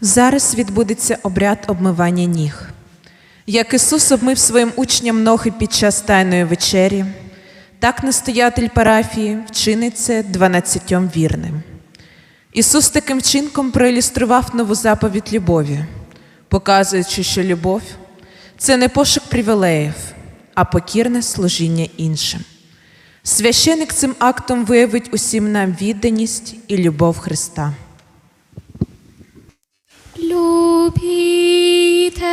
Зараз відбудеться обряд обмивання ніг. Як Ісус обмив своїм учням ноги під час тайної вечері, так настоятель парафії вчинить це дванадцятьом вірним. Ісус таким вчинком проілюстрував нову заповідь любові, показуючи, що любов це не пошук привілеїв, а покірне служіння іншим. Священик цим актом виявить усім нам відданість і любов Христа. Любіте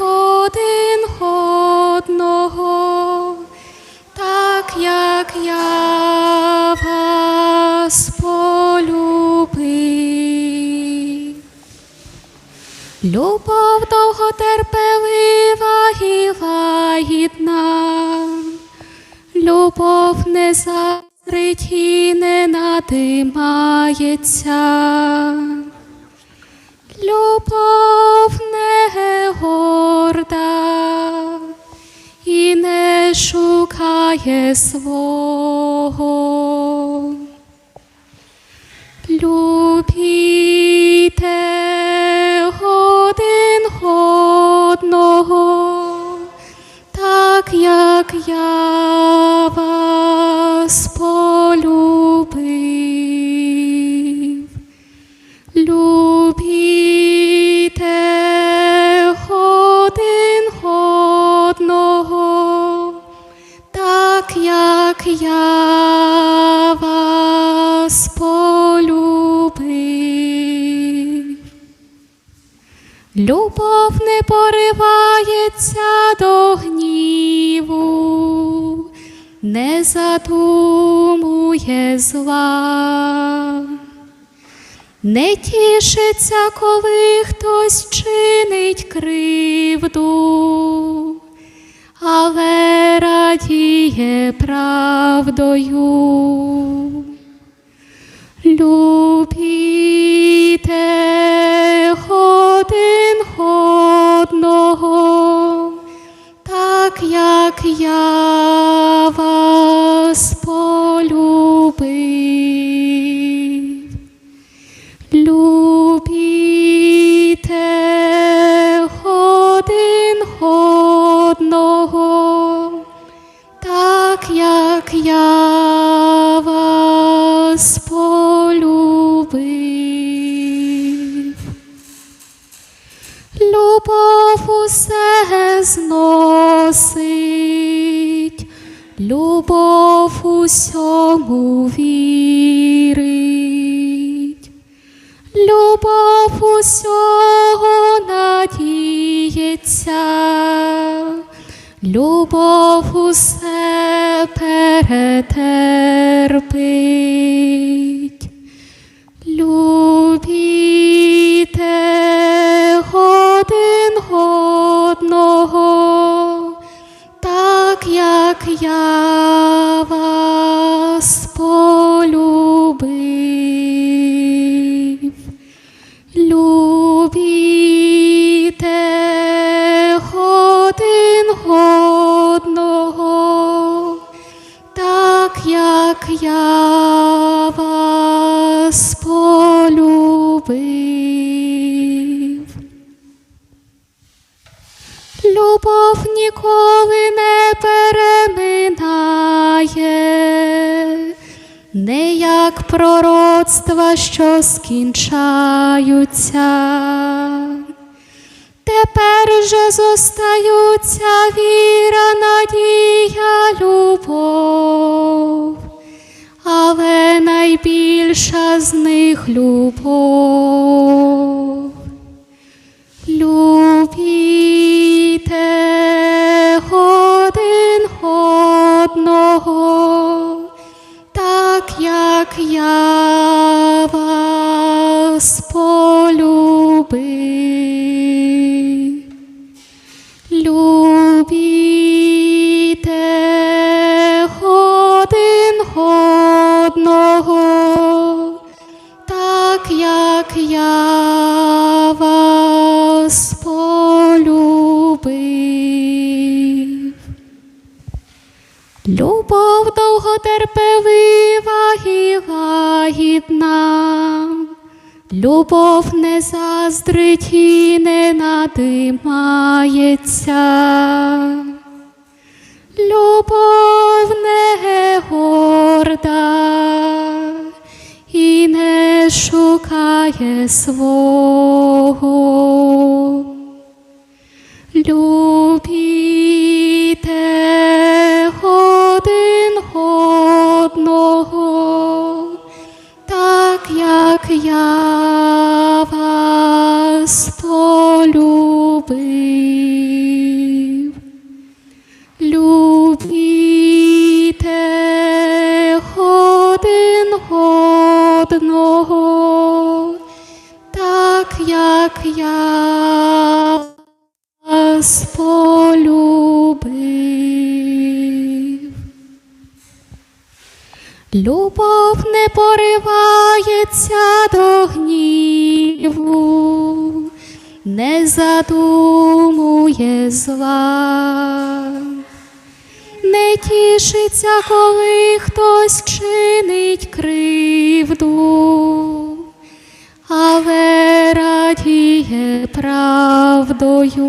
один одного, так як я вас полюбив. Любов довготерпелива і лагідна, любов не заздрить і не надимається. Любов не горда і не шукає свого. Любіте один одного, так як я я вас полюбив. Любов не поривається до гніву, не задумує зла. Не тішиться, коли хтось чинить кривду, але радіє правдою. Любіте один одного, так як я як я вас полюбив. Любов усе зносить, любов усьому вірить. Любов усього надіється, любов усе перетерпить. Любіте один одного, так як я Любов ніколи не переминає, не як пророцтва, що скінчаються. Тепер же зостаються віра, надія, любов, але найбільша з них любов. Любіте як я вас полюбив. Любіте один одного, Любов довготерпелива і лагідна, Любов не заздрить і не надимається. Любов не горда і не шукає свого. Любіте одного, так як я вас полюбив. Любіте один одного, так як я вас полюбив. Любов не поривається до гніву, не задумує зла, не тішиться, коли хтось чинить кривду, але радіє правдою.